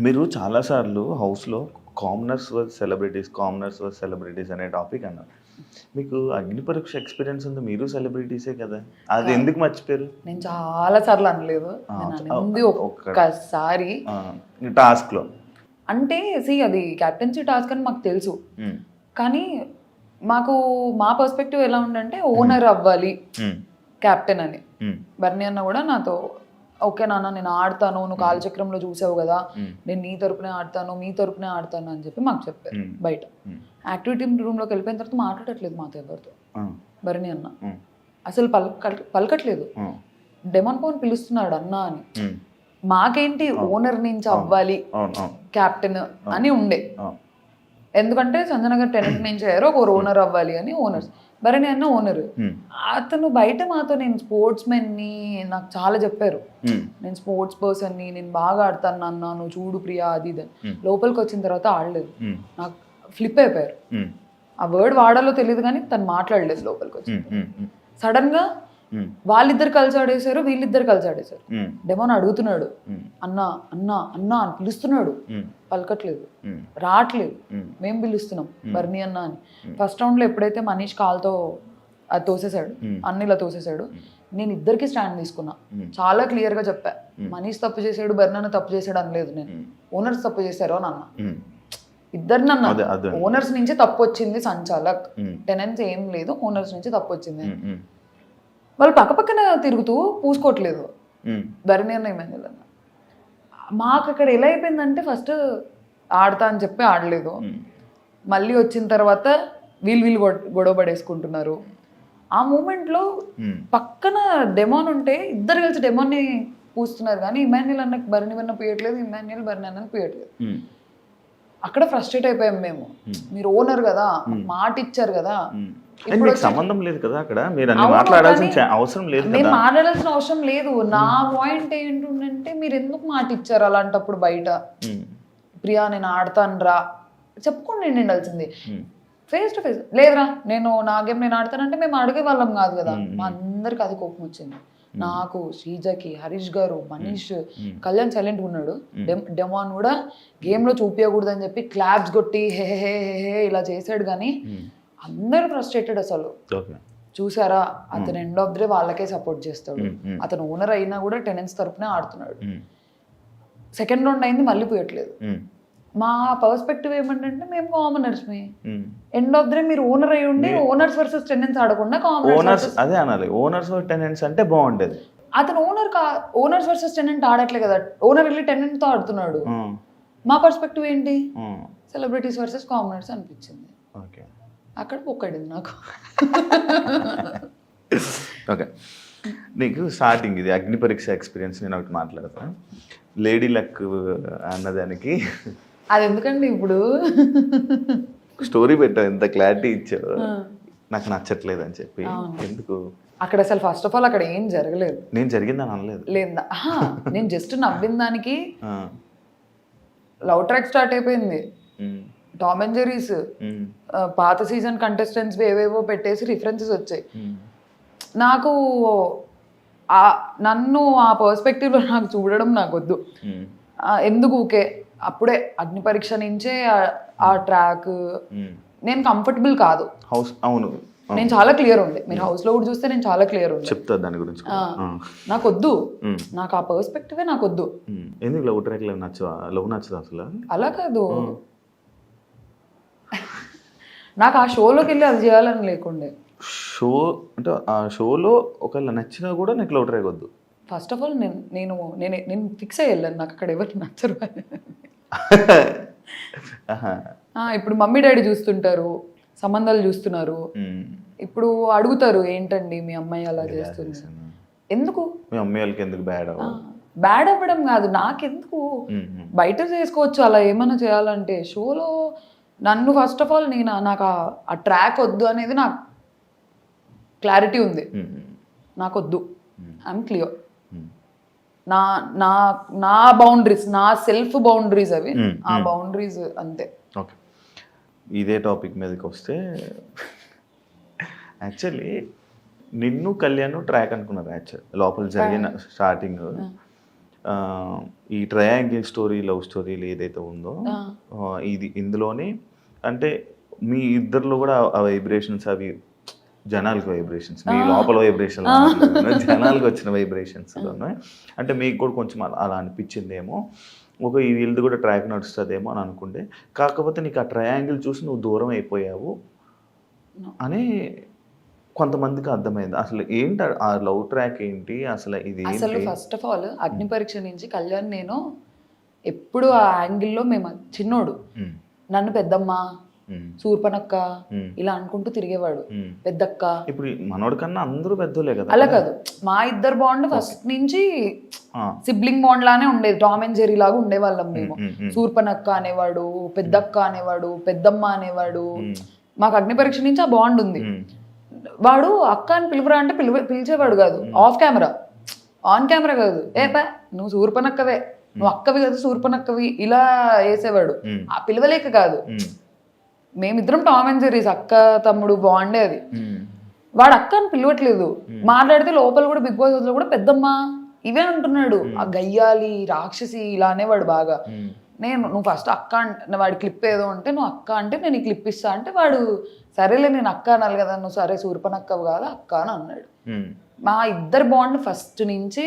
మీరు చాలాసార్లు హౌస్లో commoners versus celebrities commoners versus celebrities అనే టాపిక్ అన్నారు. మీకు అగ్ని పరీక్ష ఎక్స్పీరియన్స్ ఉంది మీరు సెలబ్రిటీసే కదా? అది ఎందుకు మర్చిపోయారు? నేను చాలా సార్లు అనలేదు. ఒక్కసారి. టాస్క్లో. అంటే సి అది క్యాప్టెన్సీ టాస్క్ అని మాకు తెలుసు. కానీ మాకు మా పర్స్పెక్టివ్ ఎలా ఉందంటే ఓనర్ అవ్వాలి కెప్టెన్ అని. బర్నీ అన్న కూడా నాతో ఓకే నాన్న నేను ఆడతాను నువ్వు కాలచక్రంలో చూసావు కదా నేను నీ తరపునే ఆడతాను మీ తరపునే ఆడతాను అని చెప్పి మాకు చెప్పారు బయట. యాక్టివిటీ రూమ్లోకి వెళ్ళిపోయిన తర్వాత మాట్లాడట్లేదు మాతో ఎవరితో. బర్నీ అన్న. అసలు పలక పలకట్లేదు. డెమన్ పవన్ పిలుస్తున్నాడు అన్న అని. మాకేంటి? ఓనర్ నుంచి అవ్వాలి. కెప్టెన్ అని ఉండే. ఎందుకంటే సంజనగర్ టెనెంట్ నుంచి అయ్యారు ఒక ఓనర్ అవ్వాలి అని ఓనర్స్ భరణి అన్న ఓనర్ Hmm. అతను బయట మాతో నేను స్పోర్ట్స్ని నాకు చాలా చెప్పారు Hmm. నేను స్పోర్ట్స్ పర్సన్ని నేను బాగా ఆడతాను నాన్న నువ్వు చూడు ప్రియా అది ఇది అని. లోపలికి వచ్చిన తర్వాత ఆడలేదు Hmm. నాకు ఫ్లిప్ అయిపోయారు Hmm. ఆ వర్డ్ వాడాలో తెలియదు కానీ తను మాట్లాడలేదు లోపలికి వచ్చి Hmm. వాళ్ళిద్దరు కలిసి ఆడేశారు వీళ్ళిద్దరు కలిసి ఆడేశారు. డెమోన్ అడుగుతున్నాడు. అన్న అన్న అన్న అని పిలుస్తున్నాడు. పలకట్లేదు. రావట్లేదు. మేము. పిలుస్తున్నాం బర్నీ అన్న అని. ఫస్ట్ రౌండ్లో ఎప్పుడైతే మనీష్ కాల్తో అది తోసేశాడు అన్న ఇలా తోసేశాడు నేను ఇద్దరికి స్టాండ్ తీసుకున్నా. చాలా క్లియర్గా చెప్పా మనీష్ తప్పు చేశాడు బర్నీ అన్న తప్పు చేశాడు అనలేదు నేను. ఓనర్స్ తప్పు చేశారు అని అన్న. ఇద్దరిని అన్న. ఓనర్స్ నుంచి తప్పు వచ్చింది సంచాలక్. టెనెన్స్ ఏం లేదు ఓనర్స్ నుంచి తప్పు వచ్చింది. వాళ్ళు పక్కపక్కన తిరుగుతూ పూసుకోవట్లేదు. భరణి అన్న ఏమైంది అన్న మాకు అక్కడ ఎలా అయిపోయిందంటే ఫస్ట్ ఆడతా అని చెప్పి ఆడలేదు. మళ్ళీ వచ్చిన తర్వాత వీళ్ళు వీళ్ళు గొడ- గొడవ పడేసుకుంటున్నారు ఆ మూమెంట్లో. పక్కన డెమోన్ ఉంటే ఇద్దరు కలిసి డెమోన్ని పూస్తున్నారు కానీ ఇమాన్యుల్ అన్నకు భరణి అన్న పూయట్లేదు ఇమాన్యుల్ భరణి అన్నకు పూయట్లేదు. అక్కడ ఫ్రస్ట్రేట్ అయిపోయాం మేము. మీరు ఓనర్ కదా మాట ఇచ్చారు కదా. Hmm. మీకు సంబంధం లేదు కదా అక్కడ? మీరు అన్ని మాట్లాడాల్సిన అవసరం లేదు కదా? మాట్లాడాల్సిన అవసరం లేదు. నా పాయింట్ ఏంటంటే మీరు ఎందుకు మాట ఇచ్చారు అలాంటప్పుడు బయట? Hmm. ప్రియా నేను ఆడతాను రా. చెప్పుకోండి నేను ఉండాల్సింది Hmm. ఫేస్ టు ఫేస్ లేదురా నేను నా గేమ్ నేను ఆడతానంటే మేము అడిగే వాళ్ళం కాదు కదా. మా అందరికి అది కోపం వచ్చింది. నాకు శ్రీజకి హరీష్ గారు మనీష్ కళ్యాణ్ సైలెంట్ ఉన్నాడు. డెమ్- డెమాన్ కూడా గేమ్లో చూపించకూడదు అని చెప్పి క్లాప్స్ కొట్టి హే హే హే హే ఇలా చేశాడు కానీ అందరూ ఫ్రస్ట్రేటెడ్ అసలు. చూసారా? అతను ఎండ్ ఆఫ్ ద డే వాళ్ళకే సపోర్ట్ చేస్తాడు. అతను ఓనర్ అయినా కూడా టెనెన్స్ తరపునే ఆడుతున్నాడు. సెకండ్ రౌండ్ అయింది మళ్ళీ పోయట్లేదు. మా పర్స్పెక్టివ్ ఏమంటే మేము కామనర్స్ మీ ఎండ్ ఆఫ్ ద మీరు ఓనర్ అయి ఉండి ఓనర్స్ వర్సెస్ టెనెన్స్ ఆడకుండా కామనర్స్ ఓనర్స్ అదే అనాలి. ఓనర్స్ టెనెంట్స్ అంటే బాగుండేది. అతను ఓనర్ కా ఓనర్స్ వర్సెస్ టెనెంట్ ఆడట్లే కదా. ఓనర్ వెళ్ళి tenant తో ఆడుతున్నాడు. మా పర్స్పెక్టివ్ ఏంటి? సెలబ్రిటీస్ వర్సెస్ కామనర్స్ అనిపించింది. ఓకే అక్కడ పొక్కడింది నాకు. ఓకే నీకు స్టార్టింగ్ ఇది అగ్ని పరీక్ష ఎక్స్పీరియన్స్ నేను ఒకటి మాట్లాడతా. లేడీ లక్ అన్నదానికి అది ఎందుకండి ఇప్పుడు స్టోరీ పెట్టావు ఎంత క్లారిటీ ఇచ్చావు. నాకు నచ్చట్లేదు అని చెప్పి ఎందుకు? అక్కడ అసలు ఫస్ట్ ఆఫ్ ఆల్ అక్కడ ఏం జరగలేదు. నేను జరిగిందని అనలేదు. లేదా? నేను జస్ట్ నవ్విన దానికి లవ్ ట్రాక్ స్టార్ట్ అయిపోయింది. టామ్ అండ్ జెరీస్ పాత సీజన్ కంటెస్టెంట్స్ ఏవేవో పెట్టేసి రిఫరెన్సెస్ వచ్చాయి. నాకు ఆ నన్ను ఆ పర్స్పెక్టివ్లో నాకు చూడడం నాకు వద్దు ఎందుకు ఊకే? అప్పుడే అగ్ని పరీక్ష నుంచే ఆ- ఆ ట్రాక్. ఉమ్. నేను కంఫర్టబుల్ కాదు. హౌస్ అవును. నేను చాలా క్లియర్ ఉండే మీరు house లో కూడా చూస్తే నేను చాలా క్లియర్ ఉండే చెప్తా దాని గురించి. నాకు వద్దు నాకు ఆ పర్స్పెక్టివే నాకు వద్దు. ఎందుకు లవ్ ట్రాక్ లవ్ నచ్చవా? లవ్ నచ్చదు అసలు? అలా కాదు. నాకు ఆ షోలోకి వెళ్ళి అది చేయాలని లేకుండే. షో అంటే ఆ షోలో ఒకవేళ నచ్చినా కూడా నీకు లవ్ ట్రాక్ వద్దు. ఫస్ట్ ఆఫ్ ఆల్ నేను నేను నేను ఫిక్స్ అయ్యి వెళ్ళాను. నాకు అక్కడ ఎవరు నచ్చరు. ఇప్పుడు మమ్మీ డాడీ చూస్తుంటారు సంబంధాలు చూస్తున్నారు. ఇప్పుడు అడుగుతారు ఏంటండి మీ అమ్మాయి అలా చేస్తుంది? ఎందుకు? మీ అమ్మాయి వాళ్ళకి ఎందుకు బ్యాడ్ బ్యాడ్ అవ్వడం కాదు నాకెందుకు? బయట చేసుకోవచ్చు అలా ఏమైనా చేయాలంటే షోలో నన్ను ఫస్ట్ ఆఫ్ ఆల్ నేను నాకు ఆ- ఆ ట్రాక్ వద్దు అనేది నాకు క్లారిటీ ఉంది. నాకు వద్దు ఐఎమ్ క్లియర్ నా నా నా బౌండరీస్ నా సెల్ఫ్ బౌండరీస్ అవి ఆ బౌండరీస్ అంతే. ఓకే. ఇదే టాపిక్ మీదకి వస్తే యాక్చువల్లీ నిన్ను కళ్యాణ్ ట్రాక్ అనుకున్నారు యాక్చువల్ లోపల జరిగిన స్టార్టింగ్ ఈ ట్రయాంగిల్ స్టోరీ లవ్ స్టోరీలు ఏదైతే ఉందో ఇది ఇందులోనే అంటే మీ ఇద్దరిలో కూడా ఆ వైబ్రేషన్స్ అవి జనాలకు వైబ్రేషన్స్ మీ లోపల వైబ్రేషన్ జనాలకు వచ్చిన వైబ్రేషన్స్ అంటే మీకు కూడా కొంచెం అలా అనిపించిందేమో. ఒక ఈ వీళ్ళది కూడా ట్రాక్ నడుస్తుందేమో అని అనుకుంటే. కాకపోతే నీకు ఆ ట్రయాంగిల్ చూసి నువ్వు దూరం అయిపోయావు అని కొంతమందికి అర్థమైంది. అసలు ఏంటి ఆ- లవ్ ట్రాక్ ఏంటి? అసలు ఇది అసలు ఫస్ట్ ఆఫ్ ఆల్ అగ్ని పరీక్ష నుంచి కళ్యాణ్ నేను ఎప్పుడు ఆ యాంగిల్లో మేము చిన్నోడు. నన్ను పెద్దమ్మ సూర్పనక్క ఇలా అనుకుంటూ తిరిగేవాడు. పెద్దక్క. ఇప్పుడు మనోడి కన్నా అందరూ పెద్దోలే కదా. అలా కాదు. మా ఇద్దరు బాండ్ ఫస్ట్ నుంచి సిబ్లింగ్ బాండ్ లానే ఉండేది. టామ్ అండ్ జెరీ లాగా ఉండేవాళ్ళం మేము. సూర్పనక్క అనేవాడు పెద్దక్క అనేవాడు పెద్దమ్మ అనేవాడు. మాకు అగ్ని పరీక్ష నుంచి ఆ బాండ్ ఉంది. వాడు అక్క అని పిలుపురా అంటే పిలువ పిలిచేవాడు కాదు. ఆఫ్ కెమెరా ఆన్ కెమెరా కాదు. ఏ పా నువ్వు సూర్పనక్కవే. నువ్వు అక్కవి కదా సూర్పనక్కవి. ఇలా వేసేవాడు. ఆ పిలవలేక కాదు. మేమిద్దరం టామ్ అండ్ జెరీస్ అక్క తమ్ముడు బాండే అది. వాడు అక్క అని పిలవట్లేదు. మాట్లాడితే లోపల కూడా బిగ్ బాస్లో కూడా పెద్దమ్మ ఇవే అంటున్నాడు. ఆ గయ్యాలి రాక్షసి ఇలా అనేవాడు బాగా. నేను నువ్వు ఫస్ట్ అక్క అంటే వాడి క్లిప్ ఏదో అంటే నువ్వు అక్క అంటే నేను ఈ క్లిప్ ఇస్తా అంటే వాడు సరేలే నేను అక్క అనాలి కదా నువ్వు సరే సూర్పనక్కవు కాదు అక్క అని అన్నాడు. మా ఇద్దరు బాండ్ ఫస్ట్ నుంచి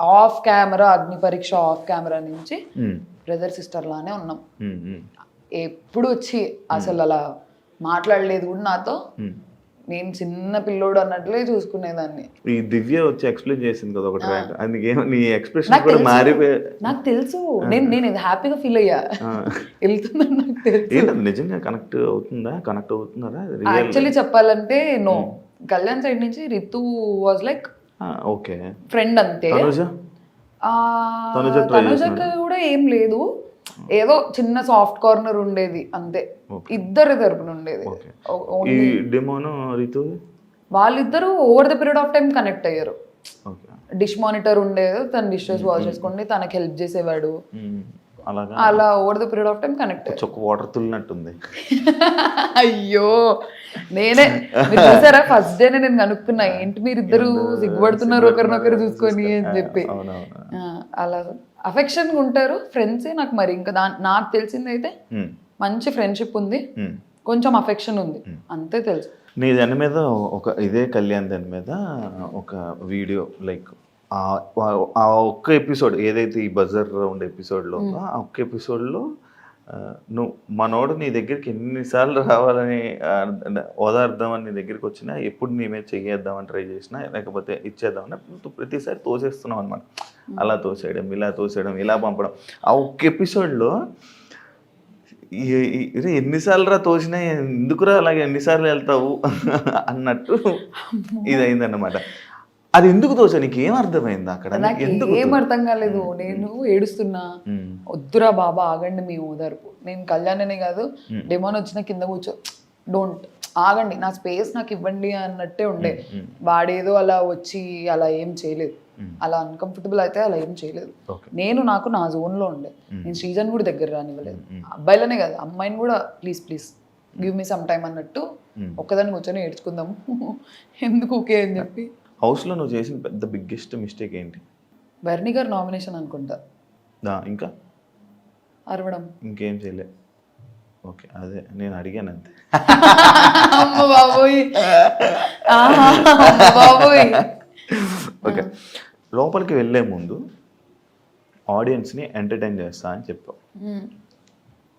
off camera Agni Pariksha off camera నుంచి బ్రదర్ సిస్టర్ లానే ఉన్నాం. ఎప్పుడు వచ్చి అసలు అలా మాట్లాడలేదు కూడా నాతో. నేను చిన్న పిల్లోడు అన్నట్లే చూసుకునేదాన్ని. ఈ దివ్య వచ్చి ఎక్స్ప్లెయిన్ చేసింది కదా ఒక ట్రాక్ అందుకే నీ ఎక్స్ప్రెషన్ కూడా. మారిపోయి నాకు తెలుసు. నేను నేను ఇది హ్యాపీగా ఫీల్ అయ్యా. వెళ్తుందని నాకు తెలుసు. నిజంగా కనెక్ట్ అవుతుందా? కనెక్ట్ అవుతున్నారా? యాక్చువల్లీ చెప్పాలంటే నో. కళ్యాణ్ సైడ్ నుంచి Ritu was like okay. Friend అంతే. తనుజ? కూడా ఏం లేదు. ఏదో చిన్న సాఫ్ట్ కార్నర్ ఉండేది అంతే. ఇద్దరి తరపున ఉండేది. ఈ డెమోను రితు? వాళ్ళిద్దరూ over the period of time connect అయ్యారు. డిష్ మానిటర్ ఉండేది తన డిషెస్ వాష్ చేసుకోండి తనకి హెల్ప్ చేసేవాడు. ఉమ్, అలాగా? అలా over the period of time connect చొక్క వాటర్ తుల్లినట్టుంది. అయ్యో! నేనే మీరు చూసారా? ఫస్ట్ డే నేను కనుక్కున్నా. ఏంటి మీరు ఇద్దరు సిగ్గుపడుతున్నారు ఒకరినొకరు చూసుకొని అని చెప్పి. అలా. అఫెక్షన్ ఉంటారు. ఫ్రెండ్సే నాకు మరి. ఇంకా దా నాకు తెలిసింది అయితే మంచి ఫ్రెండ్షిప్ ఉంది. కొంచెం అఫెక్షన్ ఉంది. అంతే తెలుసు. నీ దాని మీద ఒక ఇదే కళ్యాణ్ దాని మీద ఒక వీడియో లైక్ ఆ ఒక్క ఎపిసోడ్ ఏదైతే ఈ బజర్ రౌండ్ ఎపిసోడ్లో ఉందో ఆ ఒక్క ఎపిసోడ్లో నువ్వు మనోడు నీ దగ్గరికి ఎన్నిసార్లు రావాలని ఓదార్దామని నీ దగ్గరికి వచ్చినా ఎప్పుడు నీ మీద చెయ్యేద్దామని ట్రై చేసినా లేకపోతే ఇచ్చేద్దామని ప్రతిసారి తోసేస్తున్నావు అనమాట అలా తోసేయడం ఇలా తోసేయడం ఇలా పంపడం. ఆ ఒక్క ఎపిసోడ్లో ఎన్నిసార్లు రా తోసినా ఎందుకురా అలాగే ఎన్నిసార్లు వెళ్తావు? అన్నట్టు ఇది అయిందన్నమాట అది ఎందుకు తోసా నీకు ఏం అర్థమైంది అక్కడ? నాకు ఎందుకు ఏం అర్థం కాలేదు. నేను ఏడుస్తున్నా. వద్దురా బాబా ఆగండి మీ ఓదార్పు నేను కళ్యాణనే కాదు డెమోన్ వచ్చిన కింద కూర్చో. డోంట్ ఆగండి. నా స్పేస్ నాకు ఇవ్వండి అన్నట్టే ఉండే. వాడేదో అలా వచ్చి అలా ఏం చేయలేదు. అలా అన్కంఫర్టబుల్ అయితే అలా ఏం చేయలేదు. నేను నాకు నా zone లో ఉండే. నేను శ్రీజన్ కూడా దగ్గర రానివ్వలేదు. అబ్బాయిలనే కాదు అమ్మాయిని కూడా please please give me some time అన్నట్టు ఒక్కదాన్ని కూర్చొని ఏడ్చుకుందాము. ఎందుకు ఓకే అని చెప్పి? హౌస్లో నువ్వు చేసిన పెద్ద బిగ్గెస్ట్ మిస్టేక్ ఏంటి? బర్నీ గారు నామినేషన్ అనుకుంటా. దా, ఇంకా? అరవడం. ఇంకేం చేయలే. ఓకే అదే నేను అడిగాను అంతే. అమ్మ బాబోయ్. ఆహా, అమ్మ బాబోయ్. ఓకే లోపలికి వెళ్ళే ముందు ఆడియన్స్ని ఎంటర్టైన్ చేస్తా అని చెప్పావు.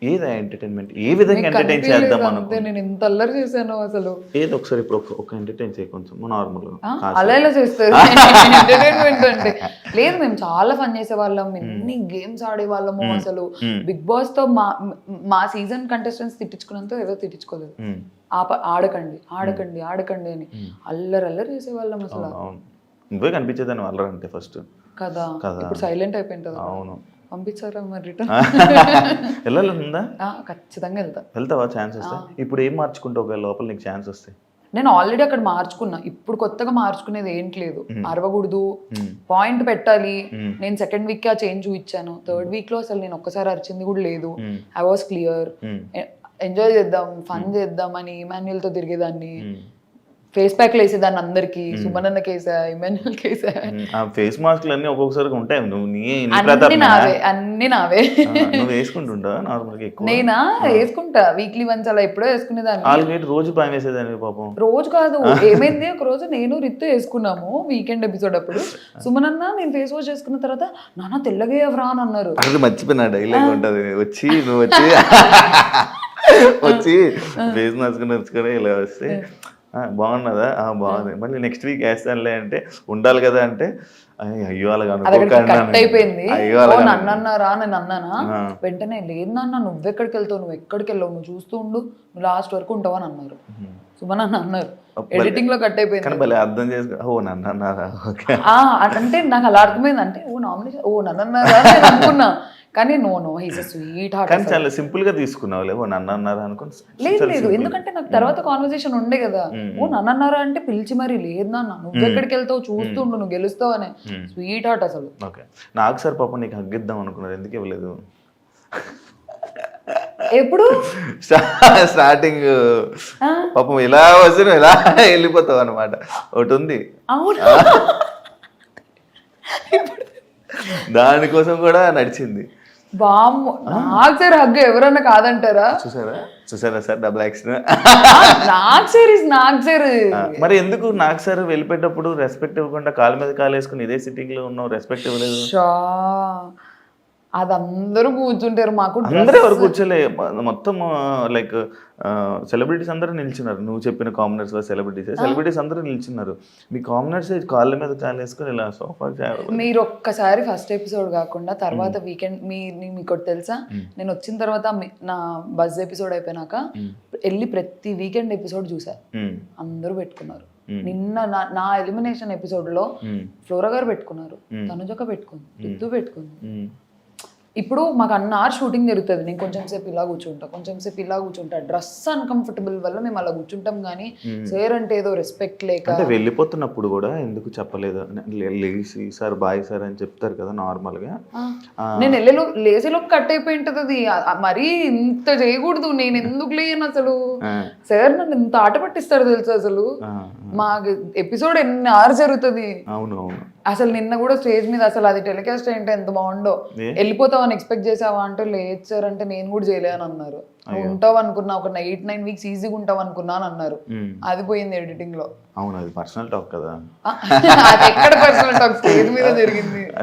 ఏది ఎంటర్టైన్మెంట్ ఏ విధంగా ఎంటర్టైన్ చేద్దాం కనిపించలేదు అనుకో అంతే నేను ఇంత అల్లరి చేశాను అసలు. ఏది ఒకసారి ఇప్పుడు ఒక ఎంటర్టైన్ చేయ కొంచెం నార్మల్గా ఆ, అలా ఎలా చేస్తారు? ఎంటర్టైన్మెంట్ అంటే. లేదు మేము చాలా ఫన్ చేసే వాళ్ళం ఎన్ని గేమ్స్ ఆడే వాళ్ళము అసలు. బిగ్ బాస్తో మా మా సీజన్ కంటెస్టెంట్స్ తిట్టించుకున్నంత ఏదో తిట్టించుకోలేదు. ఆడకండి ఆడకండి ఆడకండి అని. అల్లరి అల్లరి చేసే వాళ్ళం అసలు నువ్వే కనిపించేదాన్ని వాళ్ళంటే ఫస్ట్ కదా? కదా. ఇప్పుడు సైలెంట్ అయిపోయింది అవును. పంపించారా మరి రిటర్న్ వెళ్ళాలందా ఖచ్చితంగా వెళ్తా. వెళ్తావా ఛాన్స్ వస్తే? ఇప్పుడు ఏం మార్చుకుంటావు ఒకవేళ లోపల నీకు ఛాన్స్ వస్తే? నేను ఆల్రెడీ అక్కడ మార్చుకున్నా. ఇప్పుడు కొత్తగా మార్చుకునేది ఏంటి లేదు. అరవకూడదు. పాయింట్ పెట్టాలి. నేను సెకండ్ వీక్ ఆ చేంజ్ చూపించాను. థర్డ్ వీక్లో అసలు నేను ఒక్కసారి అరిచింది కూడా లేదు. ఐ వాస్ క్లియర్ ఎంజాయ్ చేద్దాం ఫన్ చేద్దాం అని తో తిరిగేదాన్ని. ఫేస్ ప్యాక్ వేసేదాన్ని అందరికి. సుమనన్న కేసా ఇమాన్యుల్ కేసా ఆ ఫేస్ మాస్క్లు అన్ని ఒక్కొక్కసారి ఉంటాయి. నువ్వు నీ అన్ని? నావే అన్ని నావే. నువ్వు వేసుకుంటుంటా నార్మల్గా ఎక్కువ? నేనా? వేసుకుంటా. వీక్లీ వన్స్ అలా ఎప్పుడో వేసుకునేదాన్ని. ఆల్రెడీ రోజు పని వేసేదాన్ని పాపం. రోజు కాదు. ఏమైంది? ఒక రోజు నేను రిత్తు వేసుకున్నాము వీకెండ్ ఎపిసోడ్ అప్పుడు. సుమనన్న నేను ఫేస్ వాష్ చేసుకున్న తర్వాత నాన్న తెల్లగా ఎవరా అని అన్నారు. అది మర్చిపోయినా డైలాగ్ ఉంటది. వచ్చి నువ్వు వచ్చి వచ్చి ఫేస్ మాస్క్ నచ్చుకొని ఇలా వస్తే "ఆ, బాగున్నదా? ఆ, బాగుంది. మళ్ళీ నెక్స్ట్ వీక్ వేస్తానులే అంటే ఉండాలి కదా అంటే "అయ్య, అన్నారా నేను. అన్నానా. వెంటనే లేదు నాన్న నువ్వెక్కడికి వెళ్తావు? నువ్వు ఎక్కడికి వెళ్ళావు? నువ్వు చూస్తూ ఉండు. నువ్వు లాస్ట్ వరకు ఉంటావు అని అన్నారు. సుమన్ అన్న అన్నారు. ఎడిటింగ్లో కట్ అయిపోయింది. అర్థం చేసుకో ఓ నన్ను అన్నారా అంటే నాకు అలా అర్థమైంది. అంటే ఓ నామినేషన్ ఓ నన్ను అన్నారా అనుకున్నా. కానీ no no he's sweetheart కానీ చాలా సింపుల్గా తీసుకున్నావు లేవో నన్ను అన్నారా అనుకుని లేదు లేదు. ఎందుకంటే నాకు తర్వాత కాన్వర్సేషన్ ఉండే కదా. ఓ నన్ను అన్నారా అంటే పిలిచి మరి లేదు నాన్న. నువ్వు ఎక్కడికి వెళ్తావు? చూస్తుండు నువ్వు గెలుస్తావు అనే స్వీట్ హార్ట్ అసలు. ఓకే. నాకు సార్ పాపం నీకు హగ్గిద్దాం అనుకున్నారు. ఎందుకు ఇవ్వలేదు? ఎప్పుడు? స్టా- స్టార్టింగ్ పాపం ఇలా వచ్చి నువ్వు ఇలా వెళ్ళిపోతావు అనమాట ఒకటి ఉంది. అవును. దానికోసం కూడా నడిచింది. బామ్మ నాకు సార్ హగ్గు ఎవరన్నా కాదంటారా? చూసారా? చూసారా సార్? డబుల్ యాక్షన్ నాకు సార్ ఇస్ నాకు సార్. మరి ఎందుకు నాకు సార్ వెళ్ళిపోయేటప్పుడు రెస్పెక్ట్ ఇవ్వకుండా కాలు మీద కాలు వేసుకుని ఇదే సిట్టింగ్లో ఉన్నావు? రెస్పెక్ట్ ఇవ్వలేదు. షా. అది అందరూ కూర్చుంటారు మాకు అందరూ ఎవరు కూర్చోలే. మొత్తం లైక్ సెలబ్రిటీస్ అందరూ నిల్చున్నారు. నువ్వు చెప్పిన కామనర్స్ సెలబ్రిటీస్ సెలబ్రిటీస్ అందరూ నిల్చున్నారు. మీ కామనర్స్ కాళ్ళ మీద కాలు వేసుకొని ఇలా సోఫా మీరు ఒక్కసారి ఫస్ట్ ఎపిసోడ్ కాకుండా తర్వాత వీకెండ్ మీ మీకు తెలుసా? నేను వచ్చిన తర్వాత నా బజ్ ఎపిసోడ్ అయిపోయినాక వెళ్ళి ప్రతి వీకెండ్ ఎపిసోడ్ చూసా. అందరూ పెట్టుకున్నారు. నిన్న నా ఎలిమినేషన్ ఎపిసోడ్లో ఫ్లోరా గారు పెట్టుకున్నారు. తనుజొక్క పెట్టుకుంది. రితు పెట్టుకుంది. ఇప్పుడు మాకు అన్న ఆర్ షూటింగ్ జరుగుతుంది. నేను కొంచెం సేపు ఇలా కూర్చుంటా కొంచెం సేపు ఇలా కూర్చుంటా. డ్రెస్ అన్కంఫర్టబుల్ వల్ల మేము అలా కూర్చుంటాం కానీ సేర్ అంటే ఏదో రెస్పెక్ట్ లేక అంటే వెళ్ళిపోతున్నప్పుడు కూడా ఎందుకు చెప్పలేదు? లే- లేచి సార్ బాయ్ సార్ అని చెప్తారు కదా నార్మల్గా నేను వెళ్ళేలో లేసేలో కట్ అయిపోయి ఉంటుంది అది మరీ ఇంత చేయకూడదు. నేను ఎందుకు లేను అసలు? సార్ నన్ను ఇంత ఆట పట్టిస్తారు తెలుసు అసలు? మా ఎపిసోడ్ ఎన్ని ఆరు జరుగుతుంది. అవును అవును. అసలు నిన్న కూడా స్టేజ్ మీద అసలు అది టెలికాస్ట్ ఏంటో ఎంత బాగుండో? వెళ్ళిపోతావు అని ఎక్స్పెక్ట్ చేసావా అంటే లేదు సార్ అంటే నేను కూడా చేయలే అని అన్నారు ఉంటావు అనుకున్నా ఒక ఎయిట్ నైన్ వీక్స్ ఈజీగా ఉంటావు అనుకున్నా అని అన్నారు. అది పోయింది ఎడిటింగ్లో అవును అది పర్సనల్ టాక్ కదా. ఎక్కడ పర్సనల్ టాక్ స్టేజ్ మీద జరిగింది.